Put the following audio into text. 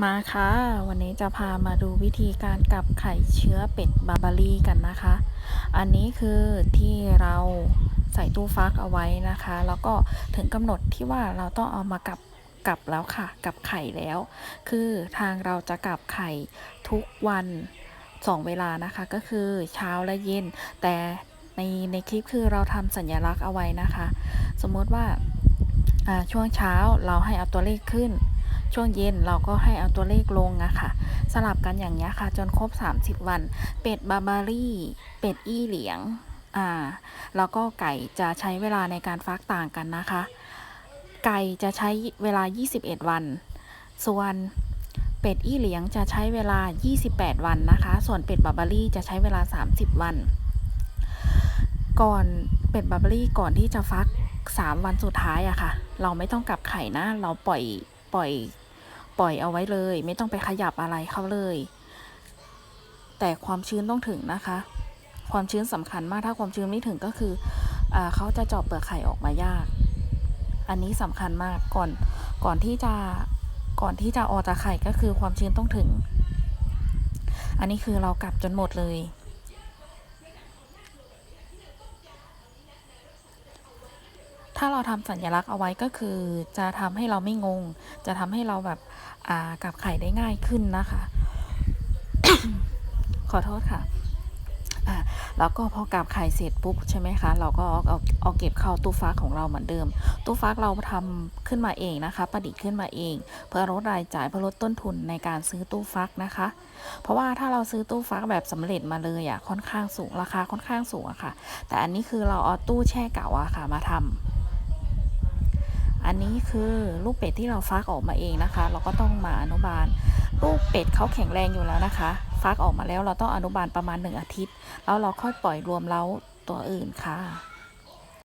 มาค่ะ วันนี้จะพามาดูวิธีการกลับไข่เชื้อเป็ดบาบารีกันนะคะ อันนี้คือที่เราใส่ตู้ฟักเอาไว้นะคะ แล้วก็ถึงกำหนดที่ว่าเราต้องเอามากลับกลับแล้วค่ะกลับไข่แล้ว คือทางเราจะกลับไข่ทุกวันสองเวลานะคะ ก็คือเช้าและเย็น แต่ในในคลิปคือเราทำสัญลักษณ์เอาไว้นะคะ สมมติว่าอ่าช่วงเช้าเราให้เอาตัวเลขขึ้น ช่วงเย็นเราก็ให้เอาตัวเลขลงอะค่ะ สลับกันอย่างนี้ค่ะ จนครบ 30 วัน เป็ดบาบารี่ เป็ดอี้เหลียง อ่า แล้วก็ไก่จะใช้เวลาในการฟักต่างกันนะคะ ไก่จะใช้เวลา 21 วัน ส่วนเป็ดอี้เหลียงจะใช้เวลา 28 วันนะคะ ส่วนเป็ดบาบารี่จะใช้เวลา 30 วัน ก่อนเป็ดบาบารี่ก่อนที่จะฟัก 3 วันสุดท้ายอะค่ะ เราไม่ต้องกลับไข่นะ เราปล่อยปล่อย ปล่อยเอาไว้เลย ไม่ต้องไปขยับอะไรเขาเลย แต่ความชื้นต้องถึงนะคะ ความชื้นสำคัญมากถ้าความชื้นไม่ถึงก็คืออเขาจะเจาะเปลือกไข่ออกมายาก อันนี้สำคัญมากก่อนก่อนที่จะก่อนที่จะออกจากไข่ก็คือความชื้นต้องถึง อันนี้คือเรากลับจนหมดเลย ถ้าเราทำสัญลักษณ์เอาไว้ก็คือจะทำให้เราไม่งง จะทำให้เราแบบกลับไข่ได้ง่ายขึ้นนะคะ ขอโทษค่ะแล้วก็พอกลับไข่เสร็จปุ๊บใช่ไหมคะ เราก็เอาเอาเอาเก็บเข้าตู้ฟักของเราเหมือนเดิม ตู้ฟักเราทำขึ้นมาเองนะคะ ประดิษฐ์ขึ้นมาเอง เพื่อลดรายจ่ายเพื่อลดต้นทุนในการซื้อตู้ฟักนะคะ เพราะว่าถ้าเราซื้อตู้ฟักแบบสำเร็จมาเลยอะค่อนข้างสูงราคาค่อนข้างสูงอะค่ะ แต่อันนี้คือเราเอาตู้แช่เก่าอะค่ะมาทำ อันนี้คือลูกเป็ดที่เราฟักออกมาเองนะคะ เราก็ต้องมาอนุบาล ลูกเป็ดเขาแข็งแรงอยู่แล้วนะคะ ฟักออกมาแล้วเราต้องอนุบาลประมาณหนึ่งอาทิตย์ แล้วเราค่อยปล่อยรวมเล้าตัวอื่นค่ะ